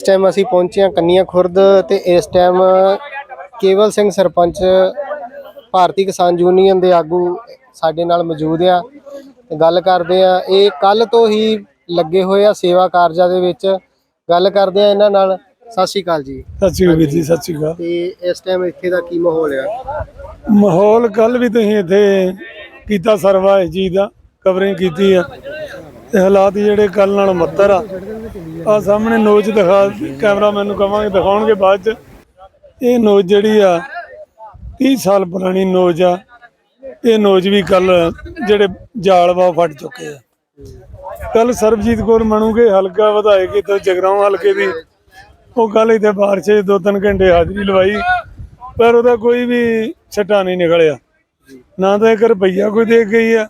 ਇਸ ਟਾਈਮ ਅਸੀਂ ਪਹੁੰਚੇ ਹਾਂ ਕੰਨੀਆ ਖੁਰਦ ਤੇ ਇਸ ਟਾਈਮ ਕੇਵਲ ਸਿੰਘ ਸਰਪੰਚ ਭਾਰਤੀ ਕਿਸਾਨ ਯੂਨੀਅਨ ਦੇ ਆਗੂ ਸਾਡੇ ਨਾਲ ਮੌਜੂਦ ਆ ਗੱਲ ਕਰਦੇ ਆ ਇਹ ਕੱਲ ਤੋਂ ਹੀ ਲੱਗੇ ਹੋਏ ਆ ਸੇਵਾ ਕਾਰਜਾਂ ਦੇ ਵਿੱਚ। ਗੱਲ ਕਰਦੇ ਆ ਇਹਨਾਂ ਨਾਲ। ਸਤਿ ਸ਼੍ਰੀ ਅਕਾਲ ਜੀ। ਸਤਿ ਸ਼੍ਰੀ ਅਕਾਲ ਜੀ ਸਤਿ ਸ਼੍ਰੀ ਅਕਾਲ। ਤੇ ਇਸ ਟਾਈਮ ਇੱਥੇ ਦਾ ਕੀ ਮਾਹੌਲ ਆ? ਮਾਹੌਲ ਕੱਲ ਵੀ ਤੁਸੀਂ ਇੱਥੇ ਕੀਤਾ ਸਰਵਾ ਜੀ ਦਾ ਕਵਰਿੰਗ ਕੀਤੀ ਆ। ਤੇ ਹਾਲਾਤ ਜਿਹੜੇ ਕੱਲ ਨਾਲ ਮੱਤਰ ਆ। ਆ ਸਾਹਮਣੇ ਨੋਚ ਦਿਖਾ, ਕੈਮਰਾਮੈਨ ਨੂੰ ਕਵਾਂਗੇ, ਦਿਖਾਉਣਗੇ ਬਾਅਦ ਚ। ਇਹ ਨੋਚ ਜਿਹੜੀ ਆ 30 ਸਾਲ ਪੁਰਾਣੀ ਨੋਚ ਆ। ਇਹ ਨੋਚ ਵੀ ਕੱਲ ਜਿਹੜੇ ਜਾਲ ਵਾ ਫਟ ਚੁੱਕੇ ਆ। ਕੱਲ ਸਰਬਜੀਤ ਕੌਰ ਮਣੂਗੇ ਹਲਕਾ ਵਿਧਾਇਕ ਤੇ ਜਗਰਾਉਂ ਹਲਕੇ ਦੀ ਉਹ ਕੱਲ ਇੱਥੇ ਬਾਰਿਸ਼ ਦੋ ਤਿੰਨ ਘੰਟੇ ਹਾਜ਼ਰੀ ਲਵਾਈ, ਪਰ ਉਹਦਾ ਕੋਈ ਵੀ ਛੱਟਾ ਨਹੀਂ ਨਿਕਲਿਆ। ਨਾ ਤਾਂ ਇੱਕ ਰੁਪਈਆ ਕੋਈ ਦੇ ਗਈ ਆ।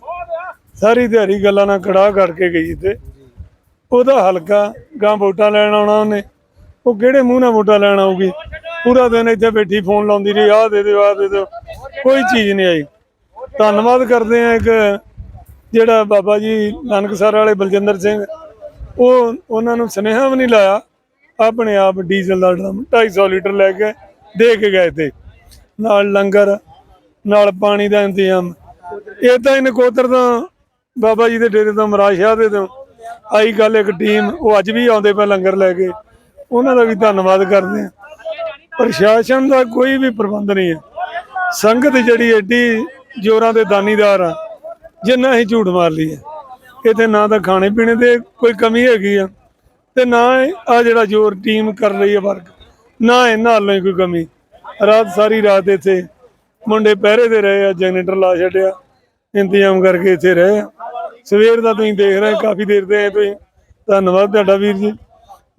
ਸਾਰੀ ਦਿਹਾੜੀ ਗੱਲਾਂ ਨਾਲ ਕੜਾਹ ਕਰਕੇ ਗਈ ਤੇ ਉਹਦਾ ਹਲਕਾ ਗਾਂ ਵੋਟਾਂ ਲੈਣ ਆਉਣਾ ਉਹਨੇ। ਉਹ ਕਿਹੜੇ ਮੂੰਹ ਨਾਲ ਵੋਟਾਂ ਲੈਣ ਆਊਗੀ? ਪੂਰਾ ਦਿਨ ਇੱਥੇ ਬੈਠੀ ਫੋਨ ਲਾਉਂਦੀ ਰਹੀ, ਆਹ ਦੇ ਦਿਓ, ਆਹ ਦੇ ਦਿਓ। ਕੋਈ ਚੀਜ਼ ਨਹੀਂ ਆਈ। ਧੰਨਵਾਦ ਕਰਦੇ ਆ ਇੱਕ ਜਿਹੜਾ ਬਾਬਾ ਜੀ ਨਾਨਕਸਰ ਵਾਲੇ ਬਲਜਿੰਦਰ ਸਿੰਘ। ਉਹ ਉਹਨਾਂ ਨੂੰ ਸੁਨੇਹਾ ਵੀ ਨਹੀਂ ਲਾਇਆ। ਆਪਣੇ ਆਪ ਡੀਜ਼ਲ ਦਾ ਡਰਮ 250 ਲੀਟਰ ਲੈ ਕੇ ਦੇ ਕੇ ਗਏ ਤੇ। ਨਾਲ ਲੰਗਰ, ਨਾਲ ਪਾਣੀ ਦਾ ਇੰਤਜ਼ਾਮ। ਇਹ ਤਾਂ ਇਹਨੇ ਕੋਤਰ ਤੋਂ ਬਾਬਾ ਜੀ ਦੇ ਡੇਰੇ ਤੋਂ ਮਰਾਜ ਦੇ ਤੋਂ ਆਈ ਗੱਲ ਇੱਕ ਟੀਮ ਉਹ ਅੱਜ ਵੀ ਆਉਂਦੇ ਪਏ ਲੰਗਰ ਲੈ ਕੇ। ਉਹਨਾਂ ਦਾ ਵੀ ਧੰਨਵਾਦ ਕਰਦੇ ਆ ਪ੍ਰਸ਼ਾਸਨ ਦਾ ਕੋਈ ਵੀ ਪ੍ਰਬੰਧ ਨਹੀਂ ਹੈ। ਸੰਗਤ ਜਿਹੜੀ ਐਡੀ ਜੋਰਾਂ ਦੇ ਦਾਨੀਦਾਰ ਆ ਜਿੰਨਾ ਹੀ ਝੂਠ ਮਾਰ ਲਈ ਹੈ ਇੱਥੇ ਨਾ ਤਾਂ ਖਾਣੇ ਪੀਣੇ ਦੇ ਕੋਈ ਕਮੀ ਹੈਗੀ ਆ, ਤੇ ਨਾ ਆ ਜਿਹੜਾ ਜੋਰ ਟੀਮ ਕਰ ਰਹੀ ਹੈ ਵਰਕ ਨਾ ਇਹਨਾਂ ਵੱਲੋਂ ਹੀ ਕੋਈ ਕਮੀ। ਰਾਤ ਸਾਰੀ ਰਾਤ ਇੱਥੇ ਮੁੰਡੇ ਪਹਿਰੇ ਦੇ ਰਹੇ ਆ, ਜਨਰੇਟਰ ਲਾ ਛੱਡਿਆ, ਇੰਤਜ਼ਾਮ ਕਰਕੇ ਇੱਥੇ ਰਹੇ ਆ। ਸਵੇਰ ਦਾ ਤੁਸੀਂ ਦੇਖ ਰਹੇ ਕਾਫੀ ਦੇਰ ਦੇ ਤੁਸੀਂ। ਧੰਨਵਾਦ ਤੁਹਾਡਾ ਵੀਰ ਜੀ।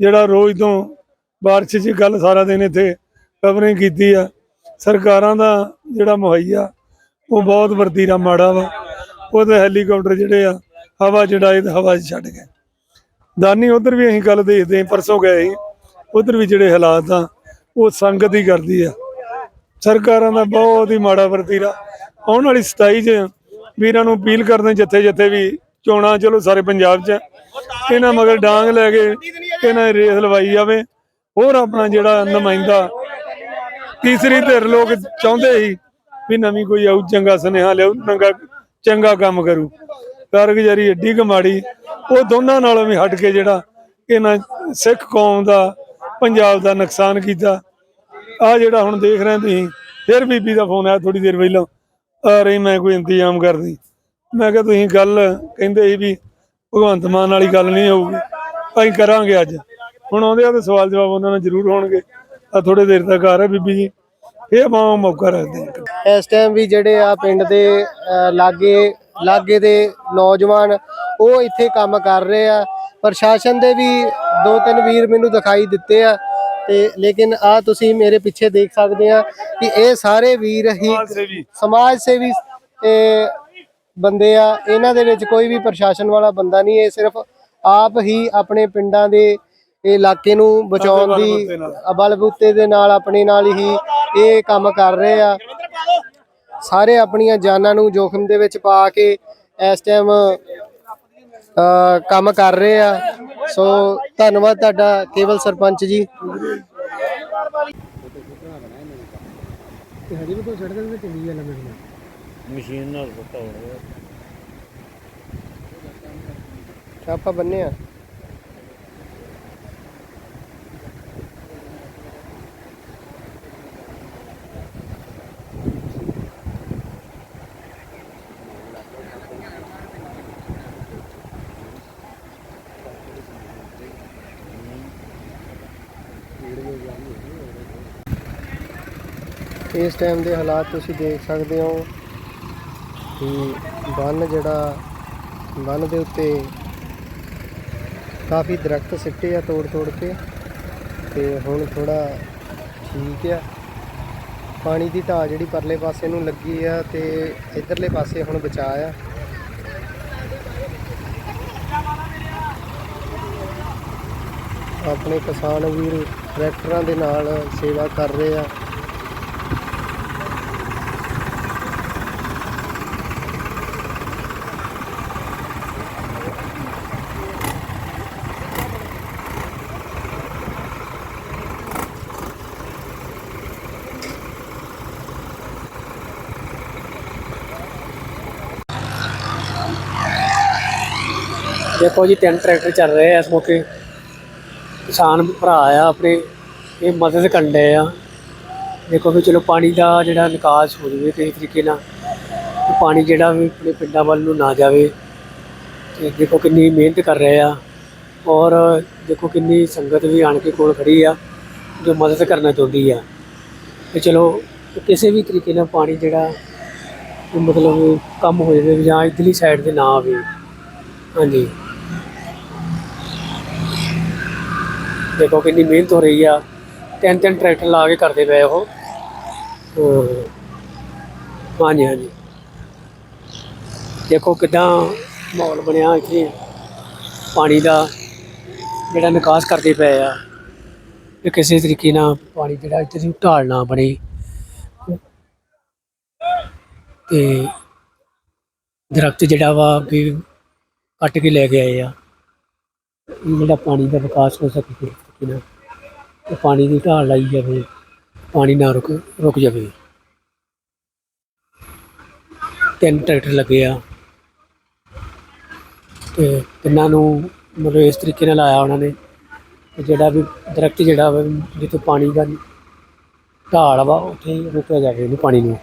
ਜਿਹੜਾ ਰੋਜ਼ ਤੋਂ ਬਾਰਿਸ਼ 'ਚ ਗੱਲ ਸਾਰਾ ਦਿਨ ਇੱਥੇ ਕਵਰਿੰਗ ਕੀਤੀ ਆ। ਸਰਕਾਰਾਂ ਦਾ ਜਿਹੜਾ ਮੁਹੱਈਆ, ਉਹ ਬਹੁਤ ਵਰਤੀਰਾ ਮਾੜਾ ਵਾ। ਉਹਦੇ ਹੈਲੀਕਾਪਟਰ ਜਿਹੜੇ ਆ, ਹਵਾ ਚੜਾਏ ਤੇ ਹਵਾ 'ਚ ਛੱਡ ਗਏ। ਦਾਨੀ, ਉਧਰ ਵੀ ਅਸੀਂ ਗੱਲ ਦੇਖਦੇ ਹਾਂ, ਪਰਸੋਂ ਗਏ ਸੀ। ਉਧਰ ਵੀ ਜਿਹੜੇ ਹਾਲਾਤ ਆ, ਉਹ ਸੰਗਤ ਹੀ ਕਰਦੀ ਆ। ਸਰਕਾਰਾਂ ਦਾ ਬਹੁਤ ਹੀ ਮਾੜਾ ਵਰਤੀਰਾ ਆਉਣ ਵਾਲੀ 27 ਚ ਵੀਰਾਂ ਨੂੰ ਅਪੀਲ ਕਰਦੇ ਜਿੱਥੇ ਜਿੱਥੇ ਵੀ ਚੋਣਾਂ, ਚਲੋ ਸਾਰੇ ਪੰਜਾਬ 'ਚ ਇਹਨਾਂ ਮਗਰ ਡਾਂਗ ਲੈ ਕੇ ਇਹਨਾਂ ਦੀ ਰੇਸ ਲਵਾਈ ਜਾਵੇ। ਹੋਰ ਆਪਣਾ ਜਿਹੜਾ ਨੁਮਾਇੰਦਾ ਤੀਸਰੀ ਧਿਰ ਲੋਕ ਚਾਹੁੰਦੇ ਸੀ ਵੀ ਨਵੀਂ ਕੋਈ ਆਊ, ਚੰਗਾ ਸੁਨੇਹਾ ਲਿਆਉ ਚੰਗਾ ਚੰਗਾ ਕੰਮ ਕਰੂ। ਕਾਰਗੁਜ਼ਾਰੀ ਏਡੀ ਕਮਾੜੀ ਉਹ ਦੋਨਾਂ ਨਾਲੋਂ ਵੀ ਹਟ ਕੇ ਜਿਹੜਾ ਇਹਨਾਂ ਸਿੱਖ ਕੌਮ ਦਾ, ਪੰਜਾਬ ਦਾ ਨੁਕਸਾਨ ਕੀਤਾ। ਆ ਜਿਹੜਾ ਹੁਣ ਦੇਖ ਰਹੇ ਤੁਸੀਂ, ਫਿਰ ਬੀਬੀ ਦਾ ਫੋਨ ਆਇਆ ਥੋੜੀ ਦੇਰ ਪਹਿਲਾਂ। ਆ ਰਹੀ ਮੈਂ ਕੋਈ ਇੰਤਜ਼ਾਮ ਕਰਦੀ। ਮੈਂ ਕਿਹਾ ਤੁਸੀਂ ਗੱਲ ਕਹਿੰਦੇ ਸੀ ਵੀ ਭਗਵੰਤ ਮਾਨ ਵਾਲੀ ਗੱਲ ਨਹੀਂ ਹੋਊਗੀ। ਅਸੀਂ ਕਰਾਂਗੇ ਅੱਜ। ਹੁਣ ਆਉਂਦੇ ਆ ਤੇ ਸਵਾਲ ਜਵਾਬ ਉਹਨਾਂ ਨਾਲ ਜ਼ਰੂਰ ਹੋਣਗੇ। ਆ ਥੋੜੇ ਦੇਰ ਤੱਕ ਆ ਰਿਹਾ ਬੀਬੀ ਜੀ। ਇਹ ਆਪਾਂ ਮੌਕਾ ਰੱਖਦੇ ਹਾਂ। ਇਸ ਟਾਈਮ ਵੀ ਜਿਹੜੇ ਆ ਪਿੰਡ ਦੇ ਲਾਗੇ ਲਾਗੇ ਦੇ ਨੌਜਵਾਨ, ਉਹ ਇੱਥੇ ਕੰਮ ਕਰ ਰਹੇ ਆ। ਪ੍ਰਸ਼ਾਸਨ ਦੇ ਵੀ ਦੋ ਤਿੰਨ ਵੀਰ ਮੈਨੂੰ ਦਿਖਾਈ ਦਿੱਤੇ ਆ। ਤੇ ਲੇਕਿਨ ਆ ਤੁਸੀਂ ਮੇਰੇ ਪਿੱਛੇ ਦੇਖ ਸਕਦੇ ਆ ਕਿ ਇਹ ਸਾਰੇ ਵੀਰ ਹੀ ਸਮਾਜ ਸੇਵੀ। ਬੰਦੇ ਆ ਇਹਨਾਂ ਦੇ ਵਿੱਚ ਕੋਈ ਵੀ ਪ੍ਰਸ਼ਾਸਨ ਵਾਲਾ ਬੰਦਾ ਨਹੀਂ ਇਹ ਸਿਰਫ ਆਪ ਹੀ ਆਪਣੇ ਪਿੰਡਾਂ ਦੇ ਇਹ ਇਲਾਕੇ ਨੂੰ ਬਚਾਉਣ ਦੀ। ਬਲਬੂਤੇ ਦੇ ਨਾਲ ਆਪਣੇ ਨਾਲ ਹੀ ਇਹ ਕੰਮ ਕਰ ਰਹੇ ਆ। ਸਾਰੇ ਆਪਣੀਆਂ ਜਾਨਾਂ ਨੂੰ ਜੋਖਮ ਦੇ ਵਿੱਚ ਪਾ ਕੇ ਇਸ ਟਾਈਮ ਕੰਮ ਕਰ ਰਹੇ ਆ। ਸੋ ਧੰਨਵਾਦ ਤੁਹਾਡਾ ਕੇਵਲ ਸਰਪੰਚ ਜੀ। ਹਜੇ ਵੀ ਕੋਈ ਛੱਡ ਦੇ ਚੰਗੀ ਗੱਲ ਹੈ ਮਸ਼ੀਨ ਨਾਲ ਪੱਕਾ ਹੋ ਰਿਹਾ ਛਾਪਾ ਬੰਨੇ ਆ। ਇਸ ਟਾਈਮ ਦੇ ਹਾਲਾਤ ਤੁਸੀਂ ਦੇਖ ਸਕਦੇ ਹੋ ਕਿ ਬੰਨ ਜਿਹੜਾ, ਬੰਨ ਦੇ ਉੱਤੇ ਕਾਫੀ ਦਰਖਤ ਸਿੱਟੇ ਆ ਤੋੜ ਤੋੜ ਕੇ ਤੇ ਹੁਣ ਥੋੜਾ ਠੀਕ ਆ। ਪਾਣੀ ਦੀ ਢਾਹ ਜਿਹੜੀ ਪਰਲੇ ਪਾਸੇ ਨੂੰ ਲੱਗੀ ਆ ਤੇ ਇਧਰਲੇ ਪਾਸੇ ਹੁਣ ਬਚਾ ਆ। ਆਪਣੇ ਕਿਸਾਨ ਵੀਰ ਟਰੈਕਟਰਾਂ ਦੇ ਨਾਲ ਸੇਵਾ ਕਰ ਰਹੇ ਆ। ਦੇਖੋ ਜੀ, ਤਿੰਨ ਟਰੈਕਟਰ ਚੱਲ ਰਹੇ ਆ ਇਸ ਮੌਕੇ। ਕਿਸਾਨ ਭਰਾ ਆ ਆਪਣੇ, ਇਹ ਮਦਦ ਕਰਨ ਡਏ ਆ। ਦੇਖੋ ਵੀ ਚਲੋ ਪਾਣੀ ਦਾ ਜਿਹੜਾ ਨਿਕਾਸ ਹੋ ਜਾਵੇ ਕਿਸੇ ਤਰੀਕੇ ਨਾਲ ਪਾਣੀ ਜਿਹੜਾ ਵੀ ਆਪਣੇ ਪਿੰਡਾਂ ਵੱਲ ਨੂੰ ਨਾ ਜਾਵੇ। ਤੇ ਦੇਖੋ ਕਿੰਨੀ ਮਿਹਨਤ ਕਰ ਰਹੇ ਆ ਔਰ ਦੇਖੋ ਕਿੰਨੀ ਸੰਗਤ ਵੀ ਆਣ ਕੇ ਕੋਲ ਖੜੀ ਆ, ਜੋ ਮਦਦ ਕਰਨਾ ਚਾਹੁੰਦੀ ਆ। ਤੇ ਚਲੋ ਕਿਸੇ ਵੀ ਤਰੀਕੇ ਨਾਲ ਪਾਣੀ ਜਿਹੜਾ ਮਤਲਬ ਕੰਮ ਹੋ ਜਾਵੇ ਜਾਂ ਇਧਰਲੀ ਸਾਈਡ ਤੇ ਨਾ ਆਵੇ। ਹਾਂਜੀ। ਦੇਖੋ ਕਿੰਨੀ ਮਿਹਨਤ ਹੋ ਰਹੀ ਆ। ਤਿੰਨ ਤਿੰਨ ਟਰੈਕਟਰ ਲਾ ਕੇ ਕਰਦੇ ਪਏ ਉਹ। ਹਾਂਜੀ ਹਾਂਜੀ। ਦੇਖੋ ਕਿਦਾਂ ਮਾਹੌਲ ਬਣਿਆ ਇੱਥੇ। ਪਾਣੀ ਦਾ ਜਿਹੜਾ ਨਿਕਾਸ ਕਰਦੇ ਪਏ ਆ। ਕਿ ਕਿਸੇ ਤਰੀਕੇ ਨਾਲ ਪਾਣੀ ਜਿਹੜਾ ਇੱਥੇ ਦੀ ਢਾਲ ਨਾ ਬਣੇ। ਤੇ ਦਰਖਤ ਜਿਹੜਾ ਵਾ ਵੀ ਕੱਟ ਕੇ ਲੈ ਕੇ ਆਏ ਆ। ਜਿਹੜਾ ਪਾਣੀ ਦਾ ਵਿਕਾਸ ਹੋ ਸਕੇ। ਕਿਸੇ ਤਰੀਕੇ ਨਾਲ ਪਾਣੀ ਦੀ ਢਾਲ ਲਾਈ ਜਾਵੇ, ਪਾਣੀ ਨਾ ਰੁਕ ਰੁਕ ਜਾਵੇ। ਤਿੰਨ ਟਰੈਕਟਰ ਲੱਗੇ ਆ। ਤੇ ਤਿੰਨਾਂ ਨੂੰ ਮਤਲਬ ਇਸ ਤਰੀਕੇ ਨਾਲ ਲਾਇਆ ਉਹਨਾਂ ਨੇ। ਜਿਹੜਾ ਵੀ ਦਰਖਤ ਜਿਹੜਾ ਵਾ, ਜਿੱਥੇ ਪਾਣੀ ਦਾ ਢਾਲ ਵਾ, ਉੱਥੇ ਹੀ ਰੁਕਿਆ ਜਾਵੇ ਇਹਨੂੰ ਪਾਣੀ ਨੂੰ।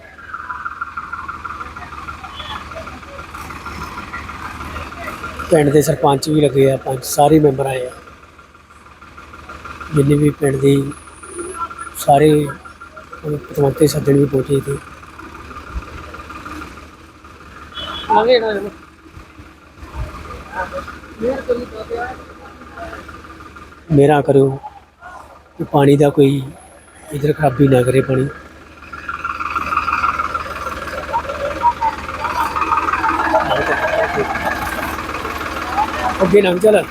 ਪਿੰਡ ਦੇ ਸਰਪੰਚ ਵੀ ਲੱਗੇ ਆ ਪੰਚ ਸਾਰੇ ਮੈਂਬਰ ਆਏ ਆ। ਜਿੰਨੇ ਵੀ ਪਿੰਡ ਦੇ ਸਾਰੇ ਪਤਵੰਤੇ ਸੱਜਣ ਵੀ ਪਹੁੰਚੇ ਨਾ ਮੇਰਾ ਕਰਿਓ ਕਿ ਪਾਣੀ ਦਾ ਕੋਈ ਇਧਰ ਖਰਾਬੀ ਨਾ ਕਰੇ ਪਾਣੀ। ਅੱਗੇ ਨਾ ਚੱਲ।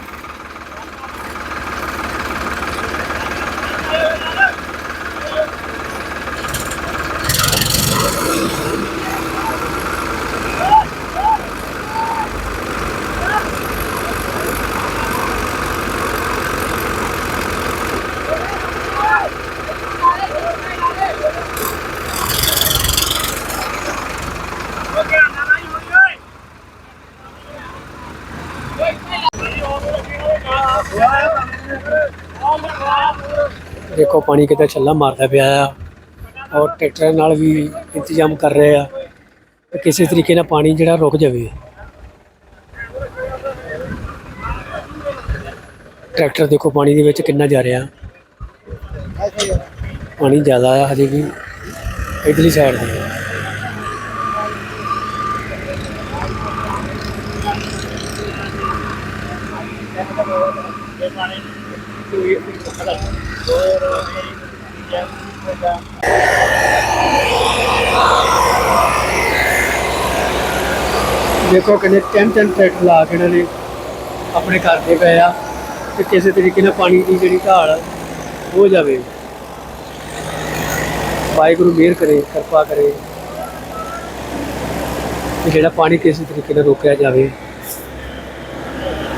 ਦੇਖੋ ਪਾਣੀ ਕਿਤੇ ਛੱਲਾ ਮਾਰਦਾ ਪਿਆ ਆ ਔਰ ਟਰੈਕਟਰਾਂ ਨਾਲ ਵੀ ਇੰਤਜ਼ਾਮ ਕਰ ਰਹੇ ਆ ਕਿ ਕਿਸੇ ਤਰੀਕੇ ਨਾਲ ਪਾਣੀ ਜਿਹੜਾ ਰੁਕ ਜਾਵੇ। ਟਰੈਕਟਰ ਦੇਖੋ ਪਾਣੀ ਦੇ ਵਿੱਚ ਕਿੰਨਾ ਜਾ ਰਿਹਾ। ਪਾਣੀ ਜ਼ਿਆਦਾ ਆ, ਹਜੇ ਵੀ ਇਧਰਲੀ ਸਾਈਡ ਤੇ ਦੇਖੋ ਕਿੰਨੇ ਤਿੰਨ ਤਿੰਨ ਟਰੈਕਟਰ ਲਾ ਕੇ ਇਹਨਾਂ ਨੇ ਆਪਣੇ ਕਰਦੇ ਪਏ ਆ ਤੇ ਕਿਸੇ ਤਰੀਕੇ ਨਾਲ ਪਾਣੀ ਦੀ ਜਿਹੜੀ ਢਾਲ ਹੋ ਜਾਵੇ। ਵਾਹਿਗੁਰੂ ਮਿਹਰ ਕਰੇ, ਕਿਰਪਾ ਕਰੇ ਕਿ ਜਿਹੜਾ ਪਾਣੀ ਕਿਸੇ ਤਰੀਕੇ ਨਾਲ ਰੋਕਿਆ ਜਾਵੇ।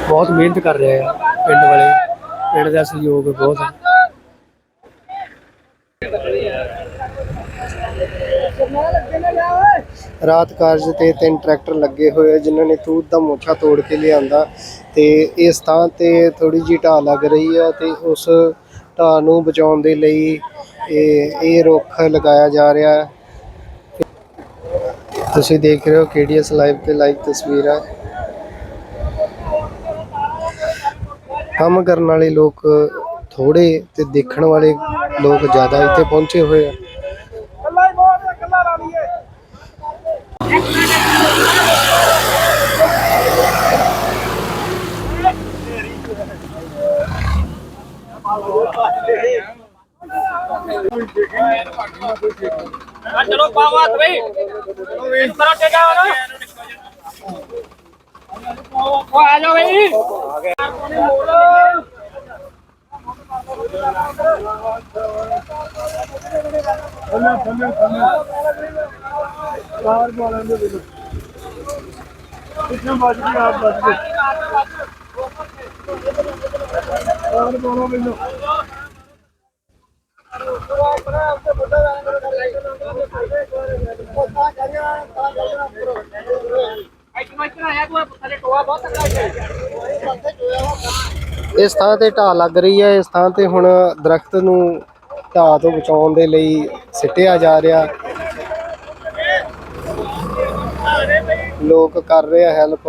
ਬਹੁਤ ਮਿਹਨਤ ਕਰ ਰਹੇ ਆ ਪਿੰਡ ਵਾਲੇ। ਪਿੰਡ ਦਾ ਸਹਿਯੋਗ ਬਹੁਤ ਹੈ ਰਾਤ ਕਾਰਜ ਤੇ ਤਿੰਨ ਟਰੈਕਟਰ ਲੱਗੇ ਹੋਏ ਆ, ਜਿਨ੍ਹਾਂ ਨੇ ਤੂਤ ਦਾ ਮੋਛਾ ਤੋੜ ਕੇ ਲਿਆਂਦਾ ਤੇ ਇਸ ਥਾਂ ਤੇ ਥੋੜੀ ਜਿਹੀ ਢਾਹ ਲੱਗ ਰਹੀ ਆ ਤੇ ਉਸ ਢਾਹ ਨੂੰ ਬਚਾਉਣ ਦੇ ਲਈ ਇਹ ਇਹ ਰੁੱਖ ਲਗਾਇਆ ਜਾ ਰਿਹਾ ਹੈ। ਤੁਸੀਂ ਦੇਖ ਰਹੇ ਹੋ ਕੇਡੀਐਸ ਲਾਈਵ ਤੇ ਲਾਈਵ ਤਸਵੀਰਾਂ। ਕੰਮ ਕਰਨ ਵਾਲੇ ਲੋਕ ਥੋੜੇ ਤੇ ਦੇਖਣ ਵਾਲੇ ਲੋਕ ਜ਼ਿਆਦਾ ਇੱਥੇ ਪਹੁੰਚੇ ਹੋਏ ਆ। ਚਲੋ ਪਾਵਾ ਤਵੇ ਇਸ ਤਰ੍ਹਾਂ ਤੇ ਜਾਓ ਨਾ ਉਹ ਆ ਜਾਓ ਬਈ ਪਿੱਛੇ ਵੱਜ ਗਈ ਆਪ ਵੱਜ ਗਈ ਔਰ ਬੋਲੋ ਮੈਨੂੰ ਇੱਥੇ ਮੈਂ ਆਇਆ ਤੂੰ ਥੱਲੇ ਟੋਆ ਬਹੁਤ ਤੱਕਾ ਹੈ ਇਸ ਥਾਂ ਤੇ ਢਾਹ ਲੱਗ ਰਹੀ ਹੈ। ਇਸ ਥਾਂ ਤੇ ਹੁਣ ਦਰਖਤ ਨੂੰ ਢਾਹ ਤੋਂ ਬਚਾਉਣ ਦੇ ਲਈ ਸਿੱਟਿਆ ਜਾ ਰਿਹਾ। ਲੋਕ ਕਰ ਰਹੇ ਆ ਹੈਲਪ